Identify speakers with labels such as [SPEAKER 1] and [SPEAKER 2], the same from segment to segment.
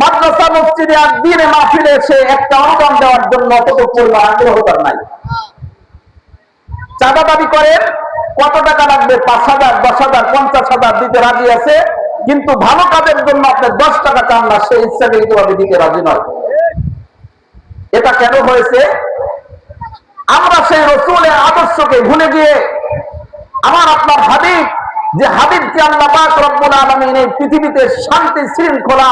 [SPEAKER 1] মাদ্রাসা মসজিদে আর দিনে মাহফিলে এসে একটা অনুদান দেওয়ার জন্য অত পরিমাণ আগ্রহ তার নাই। চাঁদা দাবি করেন, কত টাকা লাগবে? পাঁচ হাজার, দশ হাজার, পঞ্চাশ হাজার দিতে রাজি আছে, কিন্তু ভালো কাজের জন্য আপনি দশ টাকা চান না সেই ইচ্ছা কিন্তু আমি দিতে রাজি নয়। এটা কেন হয়েছে? আমরা সেই রসুলের আদর্শকে ভুলে গিয়ে আমার আপনার হাবিব, যে হাবিবকে আল্লাহ পাক রব্বুল আলামিন এই পৃথিবীতে শান্তি, শৃঙ্খলা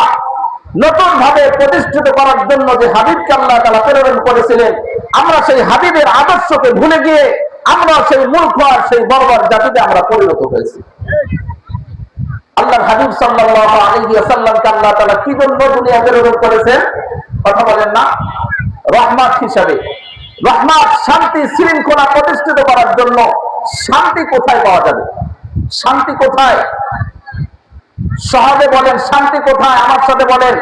[SPEAKER 1] নতুন ভাবে প্রতিষ্ঠিত করার জন্য যে হাবিবকে আল্লাহ তাআলা প্রেরণ করেছিলেন, আমরা সেই হাবিবের আদর্শকে ভুলে গিয়ে আমরা সেই মূর্খ আর সেই বর্বর জাতিতে আমরা পরিণত হয়েছি। আল্লাহর হাবিব ওয়াসাল্লামকে আল্লাহ তাআলা কি জন্য দুনিয়া প্রেরণ করেছেন? কথা বলেন না। রহমত হিসাবে। রহমত, শান্তি শৃঙ্খলা প্রতিষ্ঠিত করার জন্য শান্তি কোথায় পাওয়া যাবে? শান্তি কোথায়? সহজে বলেন, শান্তি কোথায়? আমার সাথে বলেন।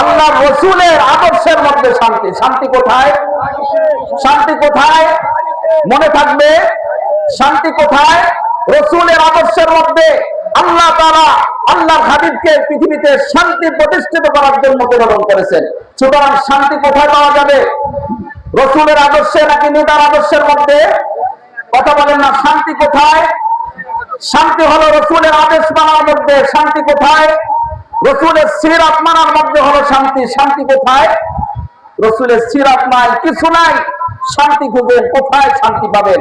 [SPEAKER 1] আল্লাহ রসুলের আদর্শের মধ্যে শান্তি। শান্তি কোথায়? শান্তি কোথায়? মনে থাকবে, শান্তি কোথায়? রসুলের আদর্শের মধ্যে আল্লাহ তারা আল্লাহ হাবিবকে পৃথিবীতে শান্তি প্রতিষ্ঠিত করার জন্য প্রেরণ করেছেন। সুতরাং শান্তি কোথায় পাওয়া যাবে? রসুলের আদর্শে নাকি নেতার আদর্শের মধ্যে? কথা বলেন না, শান্তি কোথায়? শান্তি হলো রসুলের আদেশ মানার মধ্যে শান্তি কোথায়? রসুলের সিরাত মানার মধ্যে হলো শান্তি। শান্তি কোথায়? রসুলের সিরাত নাই কিছু নাই। শান্তি খুঁজেন কোথায় শান্তি পাবেন?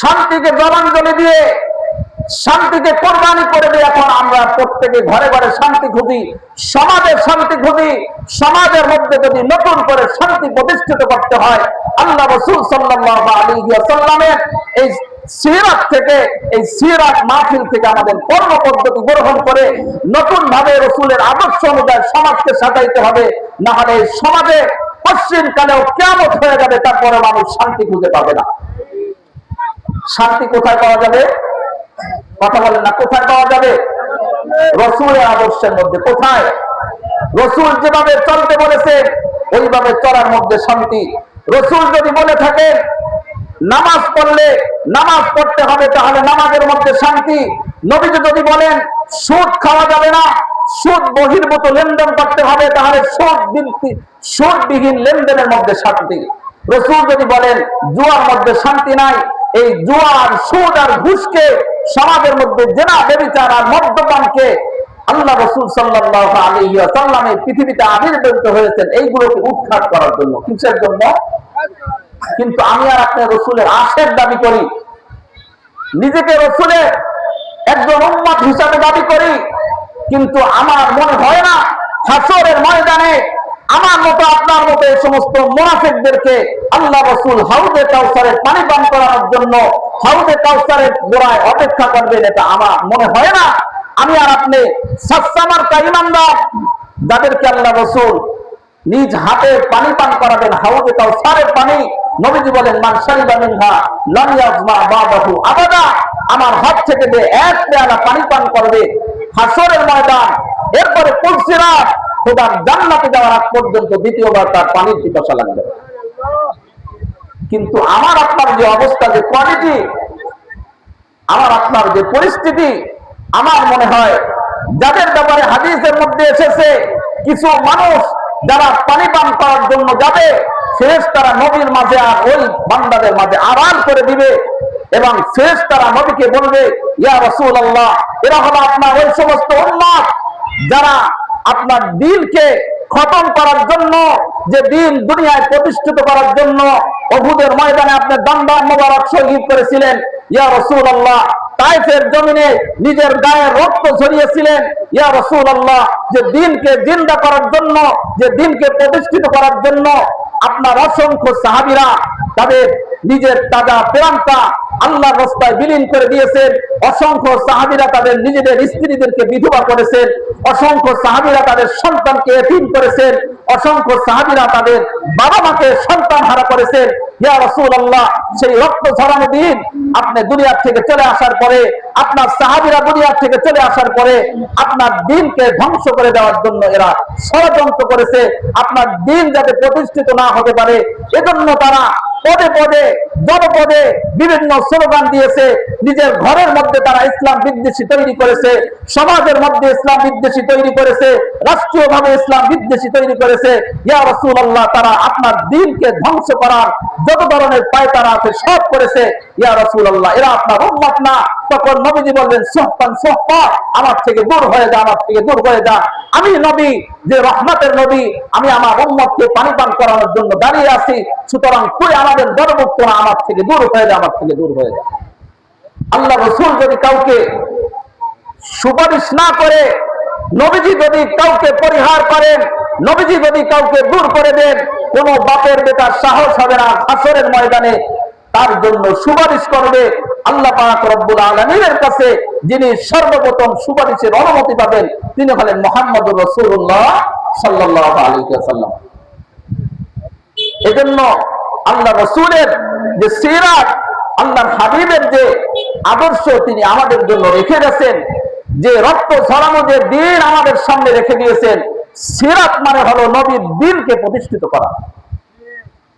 [SPEAKER 1] শান্তিকে জবাঞ্জলি দিয়ে, শান্তিকে কোরবানি করে দিয়ে এখন আমরা প্রত্যেকে ঘরে ঘরে শান্তি খুঁজি, সমাজের শান্তি খুঁজি, সমাজের মধ্যে যদি নতুন করে শান্তি প্রতিষ্ঠিত করতে হয়, আল্লাহ রসুল সাল্লাহ আলী সাল্লামের এই সিরাত থেকে, এই সিরাত মাহফিল থেকে আমাদের কর্ম পদ্ধতি গ্রহণ করে নতুন ভাবে রসুলের আদর্শ অনুযায়ী সমাজকে সাজাইতে হবে না হলে এই সমাজে পশ্চিম কালেও কেমন হয়ে যাবে, তারপরে মানুষ শান্তি খুঁজে পাবে না। শান্তি কোথায় পাওয়া যাবে? কথা বলেন না, কোথায় পাওয়া যাবে? রসুলের আদর্শের মধ্যে। কোথায়? রসুল যেভাবে চলতে বলেছেন, ওইভাবে চলার মধ্যে শান্তি। রসুল যদি বলে থাকেন নামাজ পড়লে নামাজ পড়তে হবে, তাহলে নামাজের মধ্যে শান্তি। নবীজি যদি বলেন, সুদ খাওয়া যাবে না, সুদ বহির্ভূত লেনদেন করতে হবে, তাহলে সুদ সুদবিহীন লেনদেনের মধ্যে শান্তি। রসুল যদি বলেন, জুয়ার মধ্যে শান্তি নাই, এই জুয়ার, সুদ আর ঘুষকে সমাজের মধ্যে জেনা, বেবিচার আর মদ্যপানকে আল্লাহ রসুল সাল্লাহ আলহিয়া সাল্লামের পৃথিবীতে আবির্ভূত হয়েছেন, এইগুলোকে উৎখাত করার জন্য। কিসের জন্য? কিন্তু আমি আর আপনার রসুলের আশের দাবি করি। নিজেকে রসুলের একজন উন্মত হিসাবে দাবি করি, কিন্তু আমার মনে হয় না হাসরের ময়দানে আমার মতো আপনার মতো এই সমস্ত মোনাফিকদেরকে আল্লাহ রসুল হাউদে কাউসারের পানি পান করানোর জন্য হাউদে কাউসারের গোড়ায় অপেক্ষা করবেন এটা আমার মনে হয় না। আমি আর আপনি সাসামার কাইমানদার যাদেরকে আল্লাহ রসুল নিজ হাতে পানি পান করাবেন, হাউদে কাউসারের পানি নবীজি বলেন, মান শারিবা মিনহা, লাম ইয়াজমা বাদাহু আবাদা। আমার হাত থেকে যে এক পেয়ালা পানি পান করবে হাসরের ময়দান, এরপরে পুলসিরাত খোদার জান্নাতে যাওয়ার আগ পর্যন্ত দ্বিতীয়বার তার পানির পিপাসা লাগবে। কিন্তু আমার আপনার যে অবস্থা, যে কোয়ালিটি আমার আপনার যে পরিস্থিতি, আমার মনে হয় যাদের ব্যাপারে হাদিসের মধ্যে এসেছে, কিছু মানুষ যারা পানি পান করার জন্য যাবে শেষ তারা নবীর মাঝে আর ওই বান্দাদের মাঝে আড়াল করে দিবে এবং শেষ তারা নবীকে বলবে, ইয়া রসুল আল্লাহ এরা হলো আপনার ওই সমস্ত উন্মাদ যারা আপনার দিনকে খতম করার জন্য, যে দিন দুনিয়ায় প্রতিষ্ঠিত করার জন্য অভুদের ময়দানে আপনি দান্দা মোবারক শহীদ করেছিলেন। ইয়া রসুল আল্লাহ তাইফের জমিনে নিজের গায়ে রক্ত ঝরিয়েছিলেন। ইয়া রসুল আল্লাহ যে দিনকে জিন্দা করার জন্য, যে দিনকে প্রতিষ্ঠিত করার জন্য আপনার অসংখ্য সাহাবিরা তাদের নিজের তাজা প্রাণটা আল্লাহ রাস্তায় বিলীন করে দিয়েছেন। অসংখ্য সাহাবিরা তাদের নিজেদের স্ত্রীদেরকে বিধবা করেছেন। অসংখ্য সাহাবিরা তাদের সন্তানকে এতিম করেছেন। অসংখ্য সাহাবিরা তাদের বাবা মাকে সন্তান হারা করেছেন। ইয়া রসুল সেই রক্ত ঝরানো দিন আপনি দুনিয়ার থেকে চলে আসার পরে, আপনার সাহাবিরা দুনিয়ার থেকে চলে আসার পরে, আপনার দিনকে ধ্বংস করে দেওয়ার জন্য এরা ষড়যন্ত্র করেছে। আপনার দিন যাতে প্রতিষ্ঠিত না হতে পারে, এজন্য তারা পদে পদে, জনপদে বিভিন্ন স্লোগান দিয়েছে। নিজের ঘরের মধ্যে তারা ইসলাম বিদ্বেষী তৈরি করেছে। সমাজের মধ্যে ইসলাম বিদ্বেষী তৈরি করেছে। রাষ্ট্রীয়ভাবে ইসলাম বিদ্বেষী তৈরি করেছে। ইয়া রসুল্লাহ তারা আপনার দিনকে ধ্বংস করার যত ধরনের পায় তারা আছে সব করেছে। ইয়া রাসূলুল্লাহ, এরা আপনার উন্মত না। তখন নবীজি বললেন সোহপান সোহপা আমার থেকে দূর হয়ে যা, আমার থেকে দূর হয়ে যা। আমি নবী, যে রহমতের নবী, আমি আমার উম্মতকে পানি পান করানোর জন্য দাঁড়িয়ে আছি। সুতরাং তুই আমাদের দরমুক্ত না আমার থেকে দূর হয়ে যা, আমার থেকে দূর হয়ে যা। আল্লাহ রসুল যদি কাউকে সুপারিশ না করে, নবীজি যদি কাউকে পরিহার করেন, নবীজি যদি কাউকে দূর করে দেন, কোন বাপের বেটার সাহস হবে না। হাসরের ময়দানে তার জন্য সুপারিশ করবে আল্লাহ রব্বুল আলমীর কাছে, যিনি সর্বপ্রথম সুপারিশের অনুমতি পাবেন, তিনি হলেন মোহাম্মদ রসুল্লাহ সাল্লাহ আলী সাল্লাম এজন্য আল্লাহ রসুলের যে সিরাত আল্লাহ হাবিবের যে আদর্শ তিনি আমাদের জন্য রেখে গেছেন, যে রক্ত ছড়ানো যে দিন আমাদের সামনে রেখে দিয়েছেন সিরাত মানে হলো নবীর দিনকে প্রতিষ্ঠিত করা।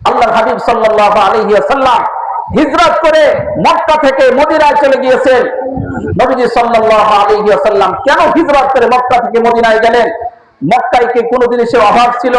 [SPEAKER 1] আল্লাহ হাবিব সাল্লাহ আলহিয়াসাল্লাম হিজরত করে মক্কা থেকে মদিনায় চলে গিয়েছেন। নবীজি সাল্লাহ আলহিয়াসাল্লাম কেন হিজরত করে মক্কা থেকে মদিনায় গেলেন? মক্কায় কি কোনো জিনিসের অভাব ছিল?